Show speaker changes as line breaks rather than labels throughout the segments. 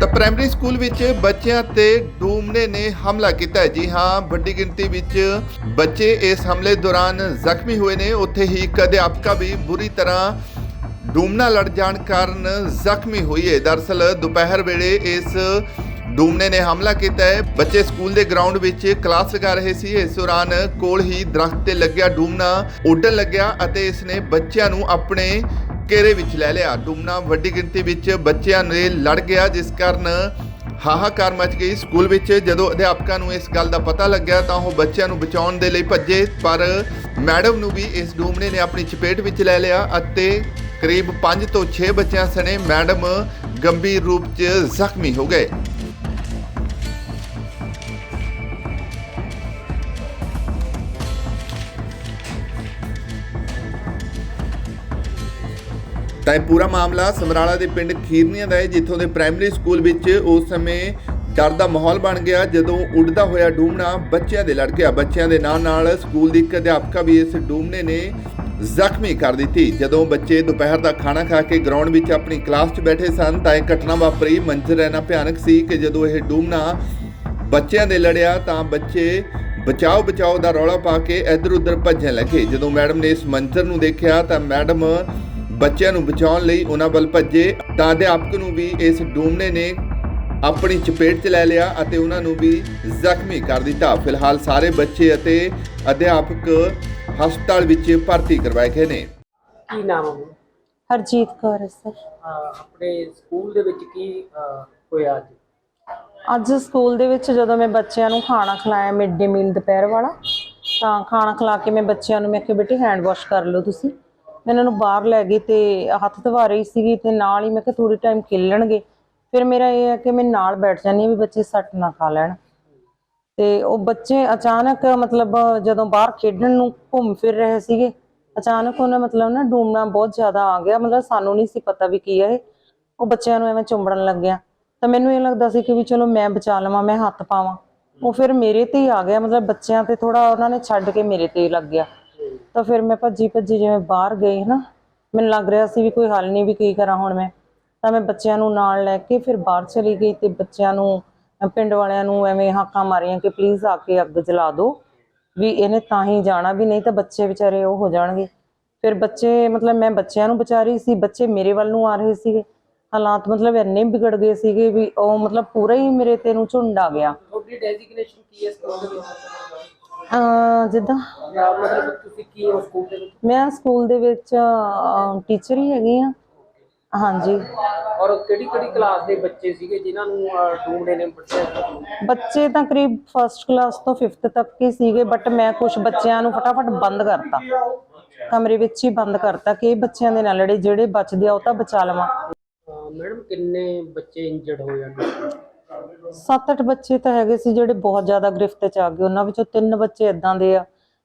ਤਾਂ primary school ਵਿੱਚ ਬੱਚਿਆਂ ਤੇ ਡੂਮਨੇ ਨੇ ਹਮਲਾ ਕੀਤਾ ਹੈ। ਜੀ ਹਾਂ, ਵੱਡੀ ਗਿਣਤੀ ਵਿੱਚ ਬੱਚੇ ਇਸ ਹਮਲੇ ਦੌਰਾਨ ਜ਼ਖਮੀ ਹੋਏ ਨੇ। ਉੱਥੇ ਹੀ ਇੱਕ ਅਧਿਆਪਕਾ ਵੀ ਬੁਰੀ ਤਰ੍ਹਾਂ ਡੂਮਨਾ ਲੜ ਜਾਣ ਕਾਰਨ ਜ਼ਖਮੀ ਹੋਈ ਹੈ। ਦਰਅਸਲ, ਦੁਪਹਿਰ ਵੇਲੇ ਇਸ ਡੂਮਨੇ ਨੇ ਹਮਲਾ ਕੀਤਾ ਹੈ। ਬੱਚੇ ਸਕੂਲ ਦੇ ਗਰਾਊਂਡ ਵਿੱਚ ਕਲਾਸ ਲਗਾ ਰਹੇ ਸੀ। ਇਸ ਦੌਰਾਨ ਕੋਲ ਹੀ ਦਰਖਤ ਤੇ ਲੱਗਿਆ ਡੂਮਨਾ। ਉੱਡਣ ਲੱਗਿਆ ਅਤੇ ਇਸ ਨੇ ਬੱਚਿਆਂ ਨੂੰ ਆਪਣੇ ਘੇਰੇ ਵਿੱਚ ਲੈ ਲਿਆ। ਡੂਮਨਾ ਵੱਡੀ ਗਿਣਤੀ ਵਿੱਚ ਬੱਚਿਆਂ ਨੇ ਲੜ ਗਿਆ, ਜਿਸ ਕਾਰਨ ਹਾਹਾਕਾਰ ਮਚ ਗਈ। ਸਕੂਲ ਵਿੱਚ ਜਦੋਂ ਅਧਿਆਪਕਾਂ ਨੂੰ ਇਸ ਗੱਲ ਦਾ ਪਤਾ ਲੱਗਿਆ, ਤਾਂ ਉਹ ਬੱਚਿਆਂ ਨੂੰ ਬਚਾਉਣ ਦੇ ਲਈ ਭੱਜੇ। ਪਰ ਮੈਡਮ ਨੂੰ ਵੀ ਇਸ ਡੂਮਨੇ ਨੇ ਆਪਣੀ ਚਪੇਟ ਵਿੱਚ ਲੈ ਲਿਆ ਅਤੇ ਕਰੀਬ 5 ਤੋਂ 6 ਬੱਚਿਆਂ ਸਣੇ ਮੈਡਮ ਗੰਭੀਰ ਰੂਪ 'ਚ ਜ਼ਖਮੀ ਹੋ ਗਏ। ਤਾਂ ਇਹ ਪੂਰਾ ਮਾਮਲਾ ਸਮਰਾਲਾ ਦੇ ਪਿੰਡ ਖੀਰਨੀਆਂ ਦਾ ਹੈ, ਜਿੱਥੋਂ ਦੇ ਪ੍ਰਾਇਮਰੀ ਸਕੂਲ ਵਿੱਚ ਉਸ ਸਮੇਂ ਡਰ ਦਾ ਮਾਹੌਲ ਬਣ ਗਿਆ, ਜਦੋਂ ਉੱਡਦਾ ਹੋਇਆ ਡੂਮਣਾ ਬੱਚਿਆਂ ਦੇ ਲੜ ਗਿਆ। ਬੱਚਿਆਂ ਦੇ ਨਾਲ ਨਾਲ ਸਕੂਲ ਦੀ ਇੱਕ ਅਧਿਆਪਕਾ ਵੀ ਇਸ ਡੂਮਣੇ ਨੇ ਜ਼ਖਮੀ ਕਰ ਦਿੱਤੀ। ਜਦੋਂ ਬੱਚੇ ਦੁਪਹਿਰ ਦਾ ਖਾਣਾ ਖਾ ਕੇ ਗਰਾਊਂਡ ਵਿੱਚ ਆਪਣੀ ਕਲਾਸ 'ਚ ਬੈਠੇ ਸਨ, ਤਾਂ ਇਹ ਘਟਨਾ ਵਾਪਰੀ। ਮੰਜ਼ਰ ਇੰਨਾ ਭਿਆਨਕ ਸੀ ਕਿ ਜਦੋਂ ਇਹ ਡੂਮਣਾ ਬੱਚਿਆਂ ਦੇ ਲੜਿਆ, ਤਾਂ ਬੱਚੇ ਬਚਾਓ ਬਚਾਓ ਦਾ ਰੌਲਾ ਪਾ ਕੇ ਇੱਧਰ ਉੱਧਰ ਭੱਜਣ ਲੱਗੇ। ਜਦੋਂ ਮੈਡਮ ਨੇ ਇਸ ਮੰਜ਼ਰ ਨੂੰ ਦੇਖਿਆ, ਤਾਂ ਮੈਡਮ ਬੱਚਿਆਂ ਨੂੰ ਬਚਾਉਣ ਲਈ ਉਹਨਾਂ ਵੱਲ ਭੱਜੇ। ਤਾਂ ਅਧਿਆਪਕ ਨੂੰ ਵੀ ਇਸ ਡੂਮਨੇ ਨੇ ਆਪਣੀ ਚਪੇਟ 'ਚ ਲੈ ਲਿਆ ਅਤੇ ਉਹਨਾਂ ਨੂੰ ਵੀ ਜ਼ਖਮੀ ਕਰ ਦਿੱਤਾ। ਫਿਲਹਾਲ ਸਾਰੇ ਬੱਚੇ ਅਤੇ ਅਧਿਆਪਕ ਹਸਪਤਾਲ ਵਿੱਚ ਭਰਤੀ ਕਰਵਾਏ ਗਏ ਨੇ।
ਕੀ ਨਾਮ ਹੈ
ਹਰਜੀਤ ਕੌਰ ਹੈ ਸਰ।
ਆਪਣੇ ਸਕੂਲ ਦੇ ਵਿੱਚ ਕੀ ਹੋਇਆ ਅੱਜ?
ਅੱਜ ਸਕੂਲ ਦੇ ਵਿੱਚ ਜਦੋਂ ਮੈਂ ਬੱਚਿਆਂ ਨੂੰ ਖਾਣਾ ਖਿਲਾਇਆ ਮਿਡ ਡੇ ਮੀਲ ਦੁਪਹਿਰ ਵਾਲਾ ਤਾਂ ਖਾਣਾ ਖਿਲਾ ਕੇ ਮੈਂ ਬੱਚਿਆਂ ਨੂੰ ਮੈਂ ਕਿਹਾ ਬੇਟੇ ਹੈਂਡ ਵਾਸ਼ ਕਰ ਲਓ ਤੁਸੀਂ। ਮੈਂ ਇਹਨਾਂ ਨੂੰ ਬਾਹਰ ਲੈ ਗਈ ਤੇ ਹੱਥ ਧਵਾ ਰਹੀ ਸੀਗੀ ਤੇ ਨਾਲ ਹੀ ਮੈਂ ਕਿਹਾ ਥੋੜੀ ਟਾਈਮ ਖੇਲਣਗੇ ਫਿਰ ਮੇਰਾ ਇਹ ਹੈ ਕਿ ਮੈਂ ਨਾਲ ਬੈਠ ਜਾਂਦੀ ਹਾਂ ਵੀ ਬੱਚੇ ਸੱਟ ਨਾ ਖਾ ਲੈਣ। ਤੇ ਉਹ ਬੱਚੇ ਅਚਾਨਕ ਮਤਲਬ ਜਦੋਂ ਬਾਹਰ ਖੇਡਣ ਨੂੰ ਘੁੰਮ ਫਿਰ ਰਹੇ ਸੀਗੇ, ਅਚਾਨਕ ਉਹਨੇ ਮਤਲਬ ਨਾ ਡੂਮਣਾ ਬਹੁਤ ਜ਼ਿਆਦਾ ਆ ਗਿਆ। ਮਤਲਬ ਸਾਨੂੰ ਨਹੀਂ ਸੀ ਪਤਾ ਵੀ ਕੀ ਹੈ ਇਹ। ਉਹ ਬੱਚਿਆਂ ਨੂੰ ਐਵੇਂ ਚੁੰਬੜਨ ਲੱਗਿਆ ਤਾਂ ਮੈਨੂੰ ਇਹ ਲੱਗਦਾ ਸੀ ਕਿ ਵੀ ਚਲੋ ਮੈਂ ਬਚਾ ਲਵਾਂ, ਮੈਂ ਹੱਥ ਪਾਵਾਂ। ਉਹ ਫਿਰ ਮੇਰੇ ਤੇ ਹੀ ਆ ਗਿਆ। ਮਤਲਬ ਬੱਚਿਆਂ ਤੇ ਥੋੜਾ ਉਹਨਾਂ ਨੇ ਛੱਡ ਕੇ ਮੇਰੇ ਤੇ ਹੀ ਲੱਗ ਗਿਆ। ਤਾਂ ਫਿਰ ਮੈਂ ਭੱਜੀ ਭੱਜੀ ਜਿਵੇਂ ਬਾਹਰ ਗਈ ਨਾ ਮੈਨੂੰ ਲੱਗ ਰਿਹਾ ਸੀ ਵੀ ਕੋਈ ਹੱਲ ਨਹੀਂ ਵੀ ਕੀ ਕਰਾਂ ਹੁਣ ਮੈਂ। ਤਾਂ ਮੈਂ ਬੱਚਿਆਂ ਨੂੰ ਨਾਲ ਲੈ ਕੇ ਫਿਰ ਬਾਹਰ ਚਲੀ ਗਈ ਤੇ ਬੱਚਿਆਂ ਨੂੰ, ਪਿੰਡ ਵਾਲਿਆਂ ਨੂੰ ਐਵੇਂ ਹਾਕਾਂ ਮਾਰੀਆਂ ਕਿ ਪਲੀਜ਼ ਆ ਕੇ ਅੱਗ ਜਲਾ ਦਿਓ। ਵੀ ਇਹਨੇ ਤਾਂ ਹੀ ਜਾਣਾ ਵੀ ਨਹੀਂ ਤਾਂ ਬੱਚੇ ਵਿਚਾਰੇ ਉਹ ਹੋ ਜਾਣਗੇ। ਫਿਰ ਬੱਚੇ, ਮਤਲਬ ਮੈਂ ਬੱਚਿਆਂ ਨੂੰ ਬਚਾ ਰਹੀ ਸੀ, ਬੱਚੇ ਮੇਰੇ ਵੱਲ ਨੂੰ ਆ ਰਹੇ ਸੀਗੇ। ਹਾਲਾਤ ਮਤਲਬ ਇੰਨੇ ਵਿਗੜ ਗਏ ਸੀਗੇ ਵੀ ਉਹ ਮਤਲਬ ਪੂਰਾ ਹੀ ਮੇਰੇ ਤੇ ਨੂੰ ਝੁੰਡ ਆ ਗਿਆ।
ਤੁਹਾਡੀ ਡੈਜ਼ਿਗਨੇਸ਼ਨ ਕੀ ਹੈ ਸਕੂਲ ਦੇ ਵਿੱਚ?
ਅਹ ਜਿੱਦਾਂ
ਜਾਂ ਮਤਲਬ ਤੁਸੀਂ ਕੀ ਹੋ ਸਕੂਲ ਦੇ ਵਿੱਚ
ਮੈਂ ਸਕੂਲ ਦੇ ਵਿੱਚ ਟੀਚਰ ਹੀ ਹੈਗੀ ਆ ਹਾਂਜੀ।
ਔਰ ਕਿਹੜੀ ਕਿਹੜੀ ਕਲਾਸ ਦੇ ਬੱਚੇ ਸੀਗੇ ਜਿਨ੍ਹਾਂ ਨੂੰ ਡੂਮਡੇ ਨੇ ਬੱਚਿਆਂ
ਬੱਚੇ ਤਾਂ ਕਰੀਬ ਫਰਸਟ ਕਲਾਸ ਤੋਂ 5th ਤੱਕ ਹੀ ਸੀਗੇ ਬਟ ਮੈਂ ਕੁਝ ਬੱਚਿਆਂ ਨੂੰ ਫਟਾਫਟ ਬੰਦ ਕਰਤਾ। ਕਮਰੇ ਵਿੱਚ ਹੀ ਬੰਦ ਕਰਤਾ ਕਿ ਇਹ ਬੱਚਿਆਂ ਦੇ ਨਾਲ ਲੜੇ ਜਿਹੜੇ ਬਚਦੇ ਆ ਉਹ ਤਾਂ ਬਚਾ ਲਵਾਂ।
ਮੈਡਮ ਕਿੰਨੇ ਬੱਚੇ ਇੰਜਰਡ ਹੋਏ ਆ?
ਸੱਤ ਅੱਠ ਬੱਚੇ ਤਾਂ ਹੈਗੇ ਸੀ ਜਿਹੜੇ ਬਹੁਤ ਜ਼ਿਆਦਾ ਗ੍ਰਿਫਤ ਚ ਆ ਗਏ। ਉਹਨਾਂ ਵਿੱਚੋਂ ਤਿੰਨ ਬੱਚੇ ਇਦਾਂ ਦੇ ਆ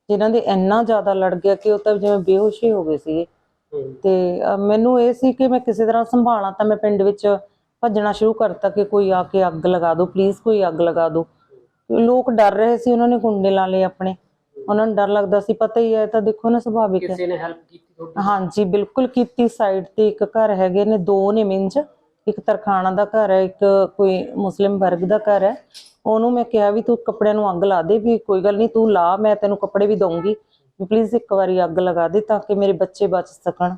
ਜਿਨ੍ਹਾਂ ਦੇ ਇੰਨਾ ਜ਼ਿਆਦਾ ਲੜ ਗਿਆ ਕਿ ਉਹ ਤਾਂ ਜਿਵੇਂ ਬੇਹੋਸ਼ ਹੀ ਹੋ ਗਏ ਸੀਗੇ। ਤੇ ਮੈਨੂੰ ਇਹ ਸੀ ਕਿ ਮੈਂ ਕਿਸੇ ਤਰ੍ਹਾਂ ਸੰਭਾਲਾਂ ਤਾਂ ਮੈਂ ਪਿੰਡ ਵਿੱਚ ਭੱਜਣਾ ਸ਼ੁਰੂ ਕਰਤਾ ਕਿ ਕੋਈ ਆ ਕੇ ਅੱਗ ਲਗਾ ਦਿਓ ਪਲੀਜ਼ ਕੋਈ ਅੱਗ ਲਗਾ ਦਿਓ ਲੋਕ ਡਰ ਰਹੇ ਸੀ ਉਹਨਾਂ ਨੇ ਗੁੰਡੇ ਲਾ ਲਏ ਆਪਣੇ। ਉਹਨਾਂ ਨੂੰ ਡਰ ਲੱਗਦਾ ਸੀ ਪਤਾ ਹੀ ਹੈ ਤਾਂ ਦੇਖੋ ਨਾ ਸੁਭਾਵਿਕ ਹੈ।
ਕਿਸੇ ਨੇ ਹੈਲਪ ਕੀਤੀ ਤੁਹਾਡੀ?
ਹਾਂਜੀ ਬਿਲਕੁਲ ਕੀਤੀ। ਸਾਈਡ ਤੇ ਇੱਕ ਘਰ ਹੈਗੇ ਨੇ ਦੋ ਨੇ ਮਿੰਜ। ਇੱਕ ਤਰਖਾਣਾ ਦਾ ਘਰ ਹੈ, ਇੱਕ ਕੋਈ ਮੁਸਲਿਮ ਵਰਗ ਦਾ ਘਰ ਹੈ। ਉਹਨੂੰ ਮੈਂ ਕਿਹਾ ਵੀ ਤੂੰ ਕੱਪੜਿਆਂ ਨੂੰ ਅੱਗ ਲਾ ਦੇ ਵੀ ਕੋਈ ਗੱਲ ਨਹੀਂ ਤੂੰ ਲਾ, ਮੈਂ ਤੈਨੂੰ ਕੱਪੜੇ ਵੀ ਦਊਂਗੀ। ਪਲੀਜ਼ ਇੱਕ ਵਾਰੀ ਅੱਗ ਲਗਾ ਦੇ ਤਾਂ ਕਿ ਮੇਰੇ ਬੱਚੇ ਬਚ ਸਕਣ।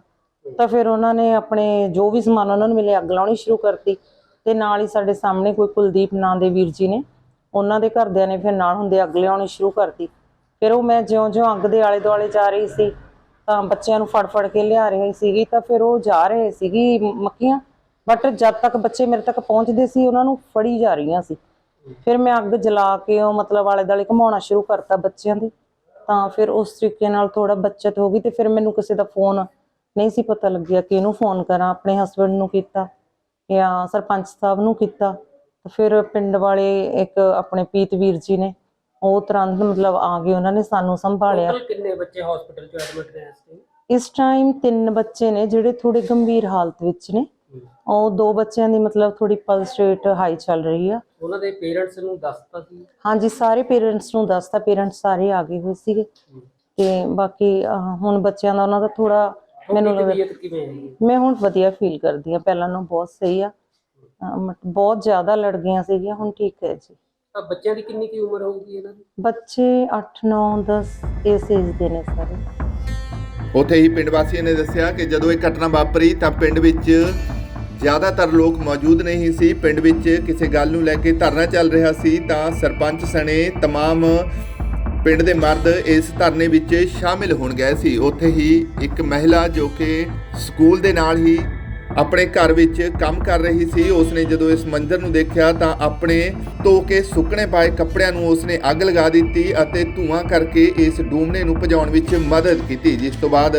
ਤਾਂ ਫਿਰ ਉਹਨਾਂ ਨੇ ਆਪਣੇ ਜੋ ਵੀ ਸਮਾਨ ਉਹਨਾਂ ਨੂੰ ਮਿਲੇ ਅੱਗ ਲਾਉਣੀ ਸ਼ੁਰੂ ਕਰਤੀ। ਤੇ ਨਾਲ ਹੀ ਸਾਡੇ ਸਾਹਮਣੇ ਕੋਈ ਕੁਲਦੀਪ ਨਾਂ ਦੇ ਵੀਰ ਜੀ ਨੇ, ਉਹਨਾਂ ਦੇ ਘਰਦਿਆਂ ਨੇ ਫਿਰ ਨਾਲ ਹੁੰਦੇ ਅੱਗ ਲਿਆਉਣੀ ਸ਼ੁਰੂ ਕਰਤੀ। ਫਿਰ ਉਹ ਮੈਂ ਜਿਉਂ-ਜਿਉਂ ਅੱਗ ਦੇ ਆਲੇ ਦੁਆਲੇ ਜਾ ਰਹੀ ਸੀ, ਤਾਂ ਬੱਚਿਆਂ ਨੂੰ ਫੜ ਫੜ ਕੇ ਲਿਆ ਰਹੀ ਸੀਗੀ, ਤਾਂ ਫਿਰ ਉਹ ਜਾ ਰਹੇ ਸੀਗੀ ਮੱਕੀਆਂ। ਬਟ ਜਦ ਤੱਕ ਬੱਚੇ ਮੇਰੇ ਤੱਕ ਪਹੁੰਚਦੇ ਸੀ ਉਹਨਾਂ ਨੂੰ ਫੜੀ ਜਾ ਰਹੀਆਂ ਸੀ। ਫਿਰ ਮੈਂ ਅੱਗ ਜਲਾ ਕੇ ਉਹ ਮਤਲਬ ਆਲੇ ਦੁਆਲੇ ਘਮਾਉਣਾ ਸ਼ੁਰੂ ਕਰਤਾ ਬੱਚਿਆਂ ਦੇ। ਤਾਂ ਫਿਰ ਉਸ ਤਰੀਕੇ ਨਾਲ ਥੋੜਾ ਬਚਤ ਹੋ ਗਈ ਤੇ ਫਿਰ ਮੈਨੂੰ ਕਿਸੇ ਦਾ ਫੋਨ ਨਹੀਂ ਸੀ ਪਤਾ ਲੱਗਿਆ ਕਿ ਇਹਨੂੰ ਫੋਨ ਕਰਾਂ। ਆਪਣੇ ਹਸਬੰਡ ਨੂੰ ਕੀਤਾ ਜਾਂ ਸਰਪੰਚ ਸਾਹਿਬ ਨੂੰ ਕੀਤਾ। ਤਾਂ ਫਿਰ ਪਿੰਡ ਵਾਲੇ ਇੱਕ ਆਪਣੇ ਪੀਤ ਵੀਰ ਜੀ ਨੇ ਉਹ ਤੁਰੰਤ ਮਤਲਬ ਆ ਗਏ। ਉਹਨਾਂ ਨੇ ਸਾਨੂੰ ਸੰਭਾਲਿਆ।
ਕਿੰਨੇ ਬੱਚੇ ਹਸਪੀਟਲ ਚ ਐਡਮਿਟ ਨੇ? ਇਸ
ਟਾਈਮ ਤਿੰਨ ਬੱਚੇ ਨੇ ਜਿਹੜੇ ਥੋੜੇ ਗੰਭੀਰ ਹਾਲਤ ਵਿੱਚ ਨੇ। ਉਹ ਦੋ ਬੱਚਿਆਂ ਦੀ ਮਤਲਬ ਥੋੜੀ ਪਲਸ ਰੇਟ ਹਾਈ ਚੱਲ ਰਹੀ ਆ।
ਉਹਨਾਂ ਦੇ ਪੇਰੈਂਟਸ ਨੂੰ ਦੱਸਤਾ ਸੀ?
ਹਾਂਜੀ ਸਾਰੇ ਪੇਰੈਂਟਸ ਨੂੰ ਦੱਸਤਾ। ਪੇਰੈਂਟਸ ਸਾਰੇ ਆ ਗਏ ਹੋਏ ਸੀਗੇ। ਤੇ ਬਾਕੀ ਅਹ, ਹੁਣ ਬੱਚਿਆਂ ਦਾ ਉਹਨਾਂ ਦਾ ਥੋੜਾ ਮੈਨੂੰ ਲੱਗਦਾ
ਤਬੀਅਤ ਕਿਵੇਂ ਹੈਗੀ?
ਮੈਂ ਹੁਣ ਵਧੀਆ ਫੀਲ ਕਰਦੀ ਆ ਪਹਿਲਾਂ ਨਾਲੋਂ ਬਹੁਤ ਸਹੀ ਆ। ਅਹ, ਮਤ- ਬਹੁਤ ਜ਼ਿਆਦਾ ਲੜ ਗਈਆਂ ਸੀਗੀਆਂ। ਹੁਣ ਠੀਕ ਹੈ ਜੀ।
ਤਾਂ ਬੱਚਿਆਂ ਦੀ ਕਿੰਨੀ ਕੀ ਉਮਰ ਹੋਊਗੀ ਇਹਨਾਂ ਦੀ?
ਬੱਚੇ 8 9 10 ਇਸ ਏਜ ਦੇ ਨੇ ਸਾਰੇ।
ਉੱਥੇ ਹੀ ਪਿੰਡ ਵਾਸੀਆਂ ਨੇ ਦੱਸਿਆ ਕਿ ਜਦੋਂ ਇਹ ਘਟਨਾ ਵਾਪਰੀ ਤਾਂ ਪਿੰਡ ਵਿੱਚ ਜ਼ਿਆਦਾਤਰ ਲੋਕ ਮੌਜੂਦ ਨਹੀਂ ਸੀ ਪਿੰਡ ਵਿੱਚ ਕਿਸੇ ਗੱਲ ਨੂੰ ਲੈ ਕੇ ਧਰਨਾ ਚੱਲ ਰਿਹਾ ਸੀ ਤਾਂ ਸਰਪੰਚ ਸਣੇ तमाम ਪਿੰਡ ਦੇ ਮਰਦ ਇਸ ਧਰਨੇ ਵਿੱਚ ਸ਼ਾਮਿਲ ਹੋਣ ਗਏ ਸੀ ਉੱਥੇ ਹੀ ਇੱਕ ਮਹਿਲਾ ਜੋ ਕਿ ਸਕੂਲ ਦੇ ਨਾਲ ਹੀ ਆਪਣੇ ਘਰ ਵਿੱਚ ਕੰਮ ਕਰ ਰਹੀ ਸੀ ਉਸਨੇ ਜਦੋਂ ਇਸ ਮੰਜ਼ਰ ਨੂੰ ਦੇਖਿਆ ਤਾਂ ਆਪਣੇ ਧੋ ਕੇ ਸੁੱਕਣੇ ਪਾਏ ਕੱਪੜਿਆਂ ਨੂੰ ਉਸਨੇ ਅੱਗ ਲਗਾ ਦਿੱਤੀ ਅਤੇ ਧੂਆਂ ਕਰਕੇ ਇਸ ਡੂਮਣੇ ਨੂੰ ਭਜਾਉਣ ਵਿੱਚ ਮਦਦ ਕੀਤੀ ਜਿਸ ਤੋਂ ਬਾਅਦ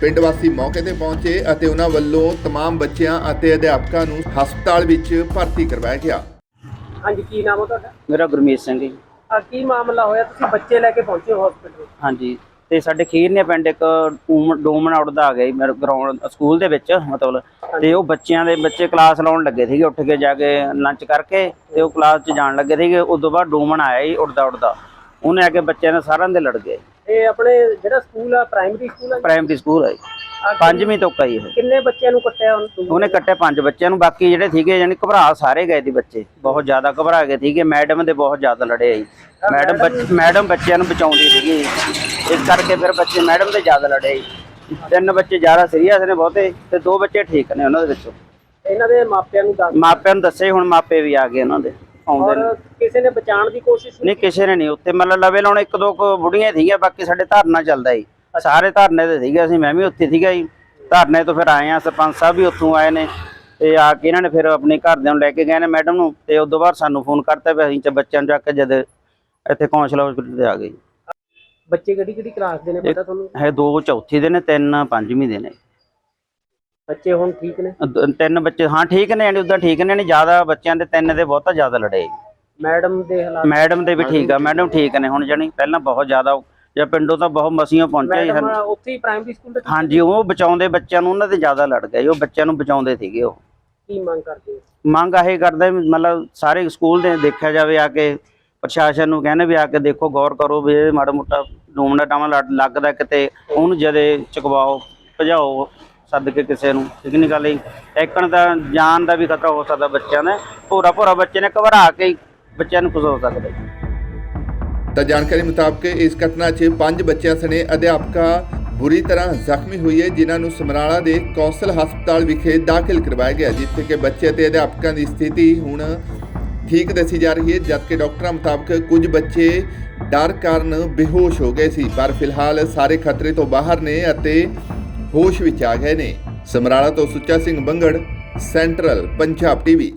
ਪਿੰਡ ਵਾਸੀ ਮੌਕੇ ਤੇ ਪਹੁੰਚੇ ਅਤੇ ਉਹਨਾਂ ਵੱਲੋਂ तमाम ਬੱਚਿਆਂ ਅਤੇ ਅਧਿਆਪਕਾਂ ਨੂੰ ਹਸਪਤਾਲ ਵਿੱਚ ਭਰਤੀ ਕਰਵਾਇਆ ਗਿਆ
ਹਾਂਜੀ ਕੀ ਨਾਮ ਹੈ ਤੁਹਾਡਾ
ਮੇਰਾ ਗੁਰਮੀਤ ਸਿੰਘ ਜੀ
ਆ ਕੀ ਮਾਮਲਾ ਹੋਇਆ ਤੁਸੀਂ ਬੱਚੇ ਲੈ ਕੇ ਪਹੁੰਚੇ ਹੋ ਹਸਪੀਟਲ
ਹਾਂਜੀ ਤੇ ਸਾਡੇ ਖੀਰਨੇ ਪਿੰਡ ਇੱਕ ਡੂਮ ਡੂਮਨ ਉੱਡਦਾ ਆ ਗਿਆ ਜੀ ਮੇਰੇ ਗਰਾਊਂਡ ਸਕੂਲ ਦੇ ਵਿੱਚ ਮਤਲਬ ਤੇ ਉਹ ਬੱਚਿਆਂ ਦੇ ਬੱਚੇ ਕਲਾਸ ਲਾਉਣ ਲੱਗੇ ਸੀਗੇ ਉੱਠ ਕੇ ਜਾ ਕੇ ਲੰਚ ਕਰਕੇ ਤੇ ਉਹ ਕਲਾਸ 'ਚ ਜਾਣ ਲੱਗੇ ਸੀਗੇ ਉਸ ਤੋਂ ਬਾਅਦ ਡੂਮਨ ਆਇਆ ਜੀ ਉੱਡਦਾ ਉੱਡਦਾ ਉਹਨੇ ਆ ਕੇ ਬੱਚਿਆਂ ਨੇ ਸਾਰਿਆਂ ਦੇ ਲੜ ਗਏ
ਇਹ ਆਪਣੇ ਜਿਹੜਾ ਸਕੂਲ ਆ ਪ੍ਰਾਇਮਰੀ ਸਕੂਲ ਆ
ਪ੍ਰਾਇਮਰੀ ਸਕੂਲ ਹੈ ਪੰਜਵੀਂ ਤੋਂ ਕਈ ਇਹ।
ਕਿੰਨੇ ਬੱਚਿਆਂ ਨੂੰ ਕੱਟਿਆ ਉਹਨੂੰ?
ਉਹਨੇ ਕੱਟੇ ਪੰਜ ਬੱਚਿਆਂ ਨੂੰ। ਬਾਕੀ ਜਿਹੜੇ ਸੀਗੇ ਯਾਨੀ ਘਬਰਾ ਸਾਰੇ ਗਏ ਸੀ ਬੱਚੇ। ਬਹੁਤ ਜ਼ਿਆਦਾ ਘਬਰਾ ਗਏ ਸੀਗੇ। ਮੈਡਮ ਦੇ ਬਹੁਤ ਜ਼ਿਆਦਾ ਲੜੇ ਆ ਜੀ। ਮੈਡਮ ਮੈਡਮ ਬੱਚਿਆਂ ਨੂੰ ਬਚਾਉਂਦੀ ਸੀਗੀ। ਇਸ ਕਰਕੇ ਫਿਰ ਬੱਚੇ ਮੈਡਮ ਦੇ ਜ਼ਿਆਦਾ ਲੜੇ ਜੀ। ਤਿੰਨ ਬੱਚੇ ਜ਼ਿਆਦਾ ਸੀਰੀਅਸ ਨੇ ਬਹੁਤੇ ਤੇ ਦੋ ਬੱਚੇ ਠੀਕ ਨੇ ਉਹਨਾਂ ਦੇ ਵਿੱਚੋਂ।
ਇਹਨਾਂ ਦੇ ਮਾਪਿਆਂ ਨੂੰ ਦੱਸ
ਮਾਪਿਆਂ ਨੂੰ ਦੱਸੇ ਹੁਣ ਮਾਪੇ ਵੀ ਆ ਗਏ ਉਹਨਾਂ ਦੇ। ਆਉਂਦੇ ਨੇ।
ਔਰ ਕਿਸੇ ਨੇ ਬਚਾਉਣ ਦੀ ਕੋਸ਼ਿਸ਼
ਨਹੀਂ ਕਿਸੇ ਨੇ ਨਹੀਂ। ਉੱਥੇ ਮਤਲਬ ਲਵੇ ਲਾਉਣ ਇੱਕ ਦੋ ਕੁ ਬੁੜੀਆਂ ਸੀਗੀਆਂ ਬਾਕੀ ਸਾਡੇ ਧਰਨਾ ਚੱਲਦਾ ਜੀ ਸਾਰੇ ਧਰਨੇ ਤੇ ਸੀਗੇ ਅਸੀਂ ਮੈਂ ਵੀ ਉੱਥੇ ਸੀਗਾ ਜੀ। ਧਰਨੇ ਤੋਂ ਫਿਰ ਆਏ ਆ ਸਰਪੰਚ ਸਾਹਿਬ ਵੀ ਉੱਥੋਂ ਆਏ ਨੇ। ਤੇ ਆ ਕੇ ਇਹਨਾਂ ਨੇ ਫਿਰ ਆਪਣੇ ਘਰਦਿਆਂ ਨੂੰ ਲੈ ਕੇ ਗਏ ਨੇ ਮੈਡਮ ਨੂੰ। ਤੇ ਉਸ ਤੋਂ ਬਾਅਦ ਸਾਨੂੰ ਫੋਨ ਕਰਤਾ ਵੀ ਅਸੀਂ ਚ ਬੱਚਿਆਂ ਨੂੰ ਚੱਕ ਕੇ ਜਦ ਇੱਥੇ ਕੌਂਸਲ ਹਸਪੀਟਲ ਤੇ ਆ ਗਏ
ਬੱਚੇ ਕਿਹੜੀ ਕਿਹੜੀ ਕਲਾਸ ਦੇ ਨੇ ਪਤਾ ਤੁਹਾਨੂੰ?
ਇਹ ਦੋ ਚੌਥੀ ਦੇ ਨੇ ਤਿੰਨ ਪੰਜਵੀਂ ਦੇ ਨੇ।
ਬੱਚੇ ਹੁਣ ਠੀਕ ਨੇ?
ਦ- ਤਿੰਨ ਬੱਚੇ ਹਾਂ ਠੀਕ ਨੇ ਯਾਨੀ ਉਦਾਂ ਠੀਕ ਨੇ ਨਹੀਂ ਜ਼ਿਆਦਾ ਬੱਚਿਆਂ ਦੇ ਤਿੰਨ ਦੇ ਬਹੁਤਾ ਜ਼ਿਆਦਾ ਲੜੇ।
ਮੈਡਮ ਦੇ ਹਾਲਾਤ?
ਮੈਡਮ ਦੇ ਵੀ ਠੀਕ ਆ ਮੈਡਮ ਠੀਕ ਨੇ ਹੁਣ ਜਾਣੀ ਪਹਿਲਾਂ ਬਹੁਤ ਜ਼ਿਆਦਾ ਜਾਂ ਪਿੰਡੋਂ ਤਾਂ ਬਹੁਤ ਮਸੀਆਂ ਪਹੁੰਚਿਆ ਜੀ
ਮੈਡਮ
ਸਾਨੂੰ
ਉੱਥੇ ਹੀ ਪ੍ਰਾਇਮਰੀ ਸਕੂਲ ਦੇ
ਹਾਂਜੀ ਉਹ ਬਚਾਉਂਦੇ ਬੱਚਿਆਂ ਨੂੰ ਉਹਨਾਂ ਤੇ ਜ਼ਿਆਦਾ ਲੜ ਗਏ ਉਹ ਬੱਚਿਆਂ ਨੂੰ ਬਚਾਉਂਦੇ ਸੀਗੇ ਉਹ।
ਕੀ ਮੰਗ ਕਰਦੇ ਹੋ?
ਮੰਗ ਇਹ ਕਰਦੇ ਵੀ ਮਤਲਬ ਸਾਰੇ ਸਕੂਲ ਦੇ ਦੇਖਿਆ ਜਾਵੇ ਆ ਕੇ ਪ੍ਰਸ਼ਾਸਨ ਨੂੰ ਕਹਿੰਦੇ ਵੀ ਆ ਕੇ ਦੇਖੋ ਗੌਰ ਕਰੋ ਵੀ ਇਹ ਮਾੜਾ ਮੋਟਾ ਡੂਮਣਾ ਲੜ- ਲੱਗਦਾ ਕਿਤੇ ਉਹਨੂੰ ਜਦੇ ਚੁਕਵਾਓ ਭਜਾਓ ਸੱਦ ਕੇ ਕਿਸੇ ਨੂੰ, ਠੀਕ ਨਹੀਂ ਗੱਲ ਜੀ? ਐਕਣ ਦਾ, ਜਾਨ ਦਾ ਵੀ ਖਤਰਾ ਹੋ ਸਕਦਾ ਬੱਚਿਆਂ ਦਾ। ਭੋਰਾ ਭੋਰਾ ਬੱਚੇ ਨੇ ਘਬਰਾ ਕੇ ਬੱਚਿਆਂ ਨੂੰ ਕੁਝ ਹੋ ਸਕਦਾ
ਤਾਂ ਜਾਣਕਾਰੀ ਮੁਤਾਬਕ ਇਸ ਘਟਨਾ 'ਚ ਪੰਜ ਬੱਚਿਆਂ ਸਣੇ ਅਧਿਆਪਕਾ ਬੁਰੀ ਤਰ੍ਹਾਂ ਜ਼ਖਮੀ ਹੋਈ ਹੈ, ਜਿਨ੍ਹਾਂ ਨੂੰ ਸਮਰਾਲਾ ਦੇ ਕੌਂਸਲ ਹਸਪਤਾਲ ਵਿਖੇ ਦਾਖਲ ਕਰਵਾਇਆ ਗਿਆ, ਜਿੱਥੇ ਕਿ ਬੱਚੇ ਅਤੇ ਅਧਿਆਪਕਾਂ ਦੀ ਸਥਿਤੀ ਹੁਣ ਠੀਕ ਦੱਸੀ ਜਾ ਰਹੀ ਹੈ, ਜਦਕਿ ਡਾਕਟਰਾਂ ਮੁਤਾਬਕ ਕੁਝ ਬੱਚੇ ਡਰ ਕਾਰਨ ਬੇਹੋਸ਼ ਹੋ ਗਏ ਸੀ। ਪਰ ਫਿਲਹਾਲ ਸਾਰੇ ਖਤਰੇ ਤੋਂ ਬਾਹਰ ਨੇ ਅਤੇ ਹੋਸ਼ ਵਿੱਚ ਆ ਗਏ ਨੇ। ਸਮਰਾਲਾ ਤੋਂ ਸੁੱਚਾ ਸਿੰਘ ਬੰਗੜ ਸੈਂਟਰਲ ਪੰਜਾਬ ਟੀਵੀ।